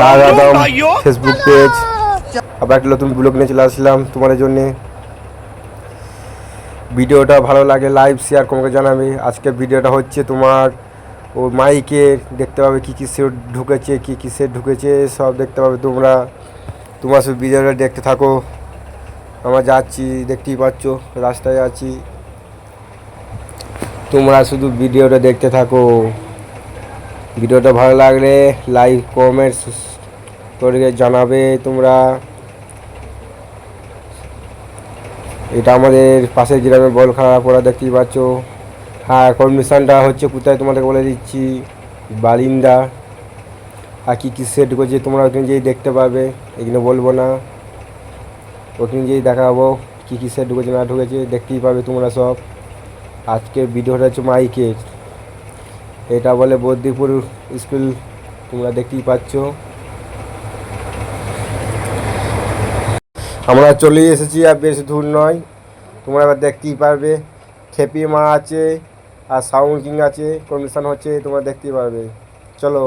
স্বাগতম Facebook page. আবার একটা নতুন ব্লগ নিয়ে চলে আসলাম তোমাদের জন্যে। ভিডিওটা ভালো লাগে লাইভ শেয়ার তোমাকে জানাবে। আজকের ভিডিওটা হচ্ছে তোমার ও মাইকে দেখতে পাবে কী কী সেট ঢুকেছে কী কী সেট ঢুকেছে সব দেখতে পাবে তোমরা। তোমার সব ভিডিওটা দেখতে থাকো। আমরা যাচ্ছি দেখতেই পাচ্ছ রাস্তায় আছি। তোমরা শুধু ভিডিওটা দেখতে থাকো। ভিডিওটা ভালো লাগলে লাইক কমেন্ট করে জানাবে তোমরা। এটা আমাদের পাশের গ্রামে বল খেলা করা দেখতেই পাচ্ছ। হ্যাঁ কন্ডিশনটা হচ্ছে কোথায় তোমাদেরকে বলে দিচ্ছি, বালিন্দা। আর কী কী সেট করছে তোমরা ওখানে যেই দেখতে পাবে এখানে বলব না। ওখানে যেই দেখাবো কী কী সেট ঢুকেছে না ঢুকেছে, দেখতেই পাবে তোমরা সব। আজকে ভিডিওটা হচ্ছে মাইকের। এটা বলে বদ্দিপুর স্কুল, তোমরা দেখতেই পাচ্ছ। আমরা চলে এসেছি আর বেশি দূর নয়। তোমরা এবার দেখতেই পারবে। খেপি মা আছে, আর সাউন্ড কিং আছে কন্ডিশন হচ্ছে তোমরা দেখতেই পারবে। চলো।